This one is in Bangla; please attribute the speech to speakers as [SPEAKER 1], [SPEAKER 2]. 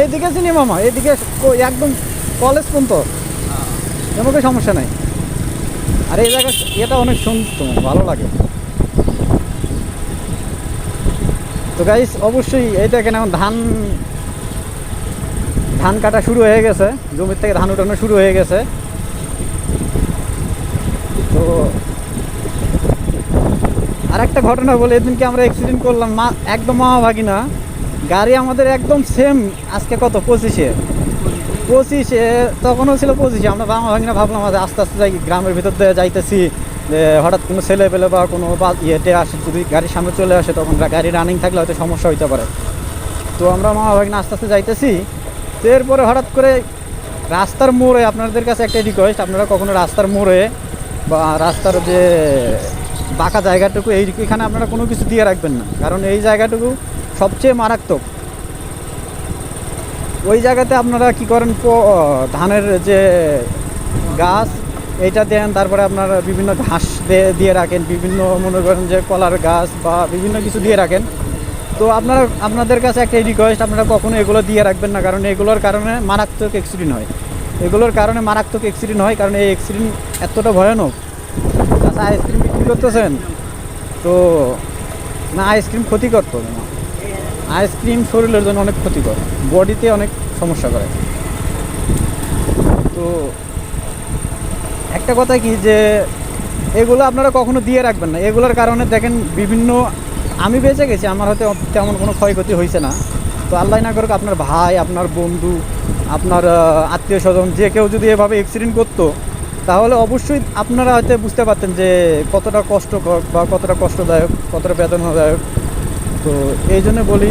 [SPEAKER 1] এইদিকে চিনি মামা এইদিকে একদম কলেজ পর্যন্ত। আমাকে সমস্যা নাই। আর এই জায়গা এটা অনেক সুন্দর ভালো লাগে। তো গাইস অবশ্যই এই কেন ধান ধান কাটা শুরু হয়ে গেছে। জমির থেকে ধান উঠানো শুরু হয়ে গেছে। তো আর একটা ঘটনা বলে, এদিনকে আমরা অ্যাক্সিডেন্ট করলাম। মা একদম মামাভাগি না গাড়ি আমাদের একদম সেম আজকে কত? পঁচিশে। পঁচিশে, তখনও ছিল পঁচিশে। আমরা বাবা ভাগিনা ভাবলাম যে আস্তে আস্তে যাই, গ্রামের ভিতর দিয়ে যাইতেছি। হঠাৎ কোনো ছেলে পেলে বা কোনো ইয়েতে আসে, যদি গাড়ির সামনে চলে আসে, তখন গাড়ি রানিং থাকলে হয়তো সমস্যা হইতে পারে। তো আমরা মামা ভাগিনা আস্তে আস্তে যাইতেছি। তো এরপরে হঠাৎ করে রাস্তার মোড়ে, আপনাদের কাছে একটা রিকোয়েস্ট আপনারা কখনো রাস্তার মোড়ে বা রাস্তার যে বাঁকা জায়গাটুকু এইখানে আপনারা কোনো কিছু দিয়ে রাখবেন না। কারণ এই জায়গাটুকু সবচেয়ে মারাত্মক। ওই জায়গাতে আপনারা কি করেন ধানের যে গাছ এটা দেন, তারপরে আপনারা বিভিন্ন ঘাস দিয়ে- রাখেন, বিভিন্ন মনে করেন যে কলার গাছ বা বিভিন্ন কিছু দিয়ে রাখেন। তো আপনারা, আপনাদের কাছে একটা রিকোয়েস্ট আপনারা কখনো এগুলো দিয়ে রাখবেন না, কারণ এগুলোর কারণে মারাত্মক অ্যাক্সিডেন্ট হয়। এগুলোর কারণে মারাত্মক অ্যাক্সিডেন্ট হয়, কারণ এই অ্যাক্সিডেন্ট এতটা ভয়ানক। আচ্ছা আইসক্রিম বিক্রি করতেছেন? তো না আইসক্রিম ক্ষতিকর তো না আইসক্রিম শরীরের জন্য অনেক ক্ষতিকর, বডিতে অনেক সমস্যা করে। তো একটা কথা কি যে, এগুলো আপনারা কখনো দিয়ে রাখবেন না। এগুলোর কারণে দেখেন বিভিন্ন, আমি বেঁচে গেছি, আমার হয়তো তেমন কোনো ক্ষয়ক্ষতি হয়েছে না। তো আল্লাহ না করুক আপনার ভাই, আপনার বন্ধু, আপনার আত্মীয় স্বজন যে কেউ যদি এভাবে অ্যাক্সিডেন্ট করতো, তাহলে অবশ্যই আপনারা হয়তো বুঝতে পারতেন যে কতটা কষ্টকর বা কতটা কষ্টদায়ক, কতটা বেদনাদায়ক। তো এই জন্য বলি